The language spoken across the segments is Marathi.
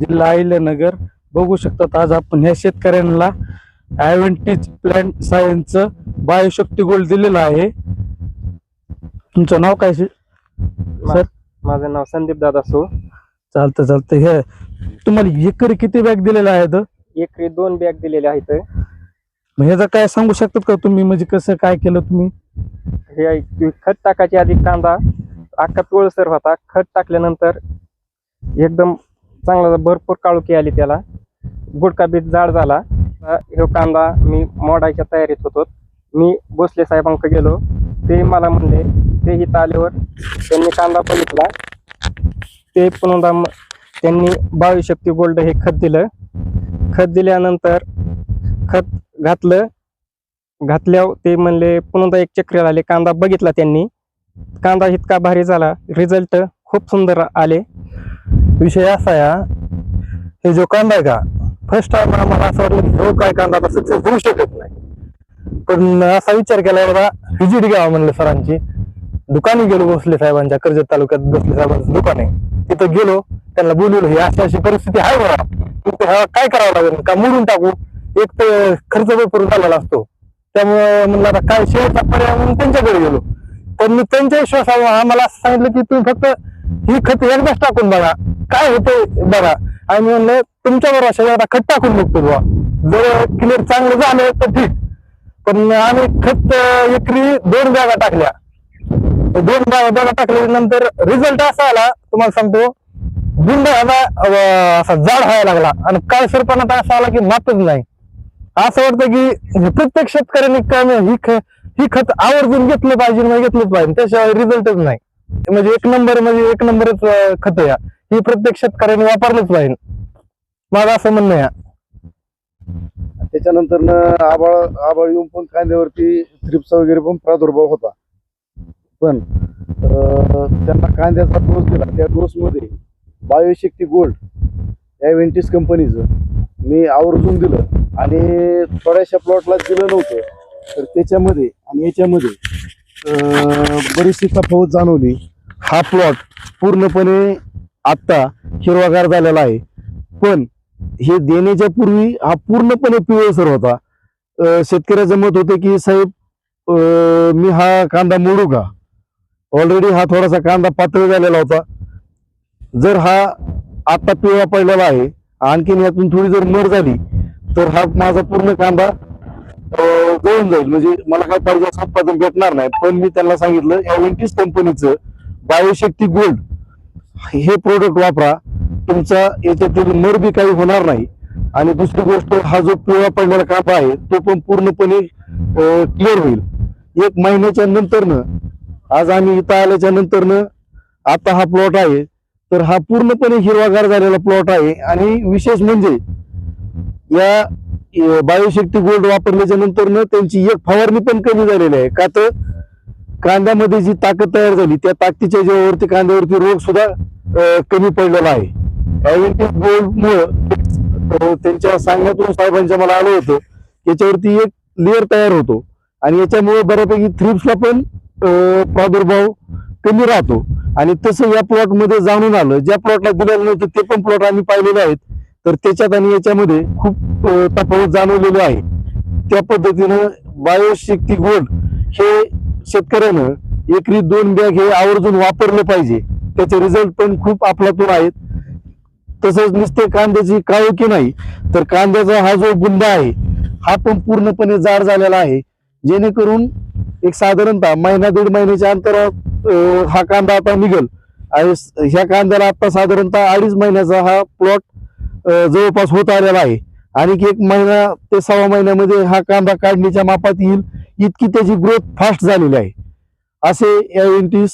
जिल्हा अहिल्यानगर बघू शकतात आज आपण ह्या शेतकऱ्यांना ॲव्हेंटीज प्लॅन्ट सायन्सचं बायोशक्ती गोल्ड दिलेलं आहे. तुमचं नाव काय सर? माझं नाव संदीप दादा सो चालतं चालतं हे तुम्हाला एकरी किती बॅग दिलेल्या आहेत एकरी दोन बॅग दिलेले आहेत. मग ह्याचं काय सांगू शकतात का तुम्ही? म्हणजे कसं काय केलं तुम्ही? हे खत टाकायच्या आधी कांदा अख्खा पिवळसर होता. खत टाकल्यानंतर एकदम चांगला भरपूर काळुकी आली त्याला. गुडका बीत जाड झाला. आता कांदा मी मोडायच्या तयारीत होतो. मी भोसले साहेबांकडे गेलो. ते मला म्हणले ते इथं आल्यावर त्यांनी कांदा बघितला. ते पुन्हा त्यांनी त्यांनी शक्ती गोल्ड हे खत दिलं. खत दिल्यानंतर खत घातलं. घातल्यावर ते म्हणले पुन्हा एक चक्र आले. कांदा बघितला त्यांनी. कांदा इतका भारी झाला. रिझल्ट खूप सुंदर आले. विषय असा आहे हे जो कांदा आहे का फर्स्ट टाइम आम्हाला असं वाटलं की हो काय कांदा आता सक्सेस होऊ शकत नाही. पण असा विचार केला एवढा व्हिजिट घ्यावा म्हणलं सरांची. दुकानी गेलो भोसले साहेबांच्या कर्जत तालुक्यात भोसले साहेबांचं दुकान आहे. तिथं गेलो त्यांना बोलवलो ही अशी अशी परिस्थिती आहे बघा काय करावं लागेल? का मोडून टाकू? एक तर खर्च भरपूर झालेला असतो. त्यामुळे म्हणलं आता काय शेवटचा पर्याय म्हणून त्यांच्याकडे गेलो. पण मी त्यांच्या विश्वासावर आम्हाला असं सांगितलं की तुम्ही फक्त ही खत एकदाच टाकून बघा. काय होते बघा. आणि म्हणलं तुमच्या बरोबर आता खत टाकून बघतो बुवा. जर क्लिअर चांगलं झालं तर ठीक. पण आम्ही खत एकरी दोन बॅगा टाकल्या. दोन बॅगा टाकल्यानंतर रिझल्ट असा आला तुम्हाला सांगतो गुंड ह्याला असा जाड व्हायला लागला. आणि काय सरपणा असा आला की मातच नाही. असं वाटतं की प्रत्येक शेतकऱ्यांनी काम ही ख- ही खत आवर्जून घेतलं पाहिजे नाही घेतलंच पाहिजे. त्याशिवाय रिझल्टच नाही. म्हणजे एक नंबर म्हणजे एक नंबरच खत या. ही प्रत्येक शेतकऱ्याने वापरलंच पाहिजे. माझं असं म्हणणं आहे. त्याच्यानंतर आबाळ आबाळ येऊन पण कांद्यावरती थ्रिप्स वगैरे पण प्रादुर्भाव होता. पण त्यांना कांद्याचा डोस दिला. त्या डोसमध्ये बायोशक्ती गोल्ड या व्हेंटिस कंपनीचं मी आवर्जून दिलं. आणि थोड्याशा प्लॉटला दिलं नव्हतं. तर त्याच्यामध्ये आणि याच्यामध्ये बरीचशी तफावत जाणवली. हा प्लॉट पूर्णपणे आत्ता हिरवागार झालेला आहे. पण हे देण्याच्या पूर्वी हा पूर्णपणे पिवळसर होता. शेतकऱ्याचं मत होतं की साहेब मी हा कांदा मोडू का? ऑलरेडी हा थोडासा कांदा पातळ झालेला होता. जर हा आत्ता पिवळा पडलेला आहे आणखीन यातून थोडी जर मर झाली तर हा माझा पूर्ण कांदा गळून जाईल म्हणजे मला काय पाहिजे असं उत्पादन भेटणार नाही पण मी त्यांना सांगितलं या वेंटीस कंपनीचं बायोशक्ती गोल्ड हे प्रोडक्ट वापरा. तुमचा याच्यातील मर बी काही होणार नाही. आणि दुसरी गोष्ट हा जो पिवळा पडलेला काप आहे तो पण पूर्णपणे क्लिअर होईल. एक महिन्याच्या नंतरनं आज आम्ही इथं आल्याच्या नंतरनं आता हा प्लॉट आहे. तर हा पूर्णपणे हिरवागार झालेला प्लॉट आहे. आणि विशेष म्हणजे या बायोशक्ती गोल्ड वापरल्याच्या नंतर त्यांची एक फवारणी पण कमी झालेली आहे. का तर कांद्यामध्ये जी ताकद तयार झाली त्या ताकदीच्या जेव्हावरती कांद्यावरती रोग सुद्धा कमी पडलेला आहे. ॲव्हेंटिस गोल्डमुळं त्यांच्या सांगण्यातून साहेबांच्या मला आलं होतं याच्यावरती एक लेअर तयार होतो. आणि याच्यामुळे बऱ्यापैकी थ्रिप्सला पण प्रादुर्भाव कमी राहतो. आणि तसं या प्लॉटमध्ये जाणून आलं ज्या प्लॉटला दिलेलं नव्हतं ते पण प्लॉट आम्ही पाहिलेले आहेत. तर त्याच्यात आणि याच्यामध्ये खूप तफावत जाणवलेली आहे. त्या पद्धतीनं बायोशक्ती गोल्ड हे शेतकऱ्यानं एकरी दोन बॅग हे आवर्जून वापरलं पाहिजे. त्याचे रिझल्ट पण खूप आपलातून आहेत. तसंच नुसते कांद्याची काळोखी नाही तर कांद्याचा हा जो बुंदा आहे हा पण पूर्णपणे जाड झालेला आहे. जेणेकरून एक साधारणतः महिना दीड महिन्याच्या अंतरात हा कांदा आता निघल. आणि ह्या कांद्याला आता साधारणतः अडीच महिन्याचा हा प्लॉट जवळपास होत आलेला आहे. आणि एक महिना ते सव्वा महिन्यामध्ये हा कांदा काढणीच्या मापात येईल. इतकी त्याची ग्रोथ फास्ट झालेली आहे. असे या एंटीस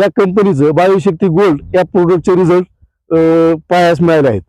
या कंपनीचं बायोशक्ती गोल्ड या प्रोडक्टचे रिझल्ट पायास मिळाले आहेत.